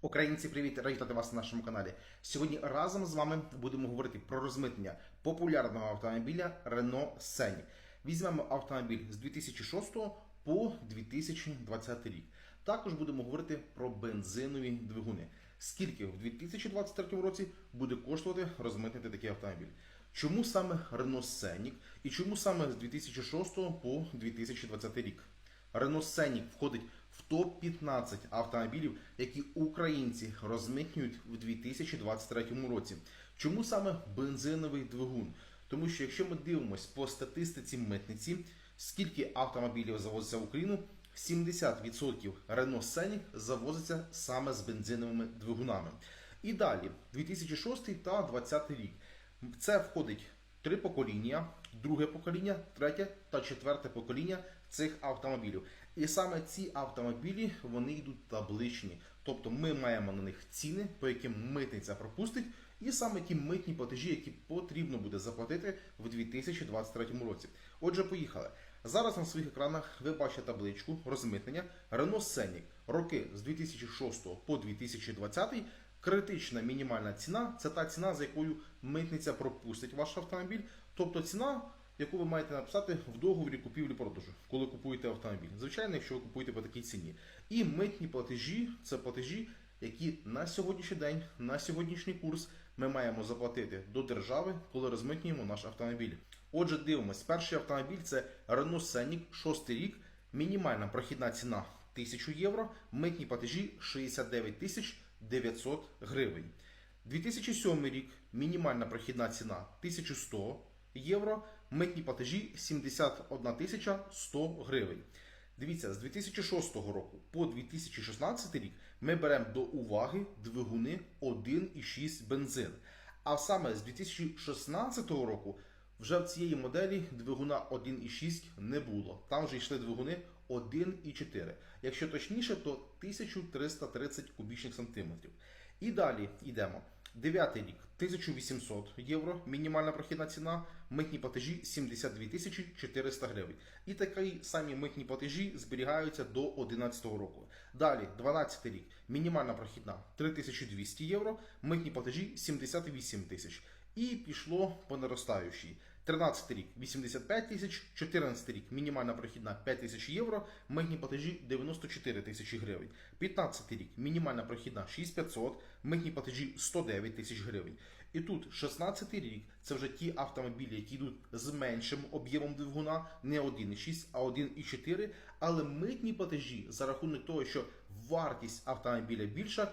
Українці, привіт! Раді вітати вас на нашому каналі. Сьогодні разом з вами будемо говорити про розмитнення популярного автомобіля Renault Scenic. Візьмемо автомобіль з 2006 по 2020 рік. Також будемо говорити про бензинові двигуни. Скільки в 2023 році буде коштувати розмитнити такий автомобіль? Чому саме Renault Scenic і чому саме з 2006 по 2020 рік? Renault Scenic входить в топ-15 автомобілів, які українці розмитнюють в 2023 році. Чому саме бензиновий двигун? Тому що якщо ми дивимося по статистиці митниці, скільки автомобілів завозиться в Україну, 70% Renault Scenic завозиться саме з бензиновими двигунами. І далі, 2006 та 2020 рік. Це входить три покоління, друге покоління, третє та четверте покоління цих автомобілів. І саме ці автомобілі вони йдуть табличні. Тобто ми маємо на них ціни, по яким митниця пропустить, і саме ті митні платежі, які потрібно буде заплатити в 2023 році. Отже, поїхали. Зараз на своїх екранах ви бачите табличку розмитнення Renault Scenic роки з 2006 по 2020 Критична мінімальна ціна це та ціна, за якою митниця пропустить ваш автомобіль. Тобто ціна, яку ви маєте написати в договорі купівлі-продажу, коли купуєте автомобіль. Звичайно, якщо ви купуєте по такій ціні. І митні платежі це платежі, які на сьогоднішній день, на сьогоднішній курс ми маємо заплатити до держави, коли розмитнюємо наш автомобіль. Отже, дивимось, перший автомобіль це Renault Scenic, 6 рік, мінімальна прохідна ціна 1000 євро, митні платежі 69 тисяч 900 гривень. 2007 рік мінімальна прохідна ціна 1100 євро, митні платежі 71 тисяча 100 гривень. Дивіться, з 2006 року по 2016 рік ми беремо до уваги двигуни 1,6 бензин. А саме з 2016 року вже в цієї моделі двигуна 1,6 не було. Там вже йшли двигуни 1,4. Якщо точніше, то 1330 кубічних сантиметрів. І далі йдемо. Дев'ятий рік 1800 євро, мінімальна прохідна ціна, митні платежі 72 тисячі 400 гривень. І такі самі митні платежі зберігаються до 2011 року. Далі, 12 рік, мінімальна прохідна 3200 євро, митні платежі 78 тисяч. І пішло по наростаючій. 13 рік 85 тисяч, 14 рік мінімальна прохідна 5 тисяч євро, митні платежі 94 тисячі гривень. 15 рік мінімальна прохідна 6500, митні платежі 109 тисяч гривень. І тут 16 рік це вже ті автомобілі, які йдуть з меншим об'ємом двигуна, не 1,6, а 1,4, але митні платежі за рахунок того, що вартість автомобіля більша,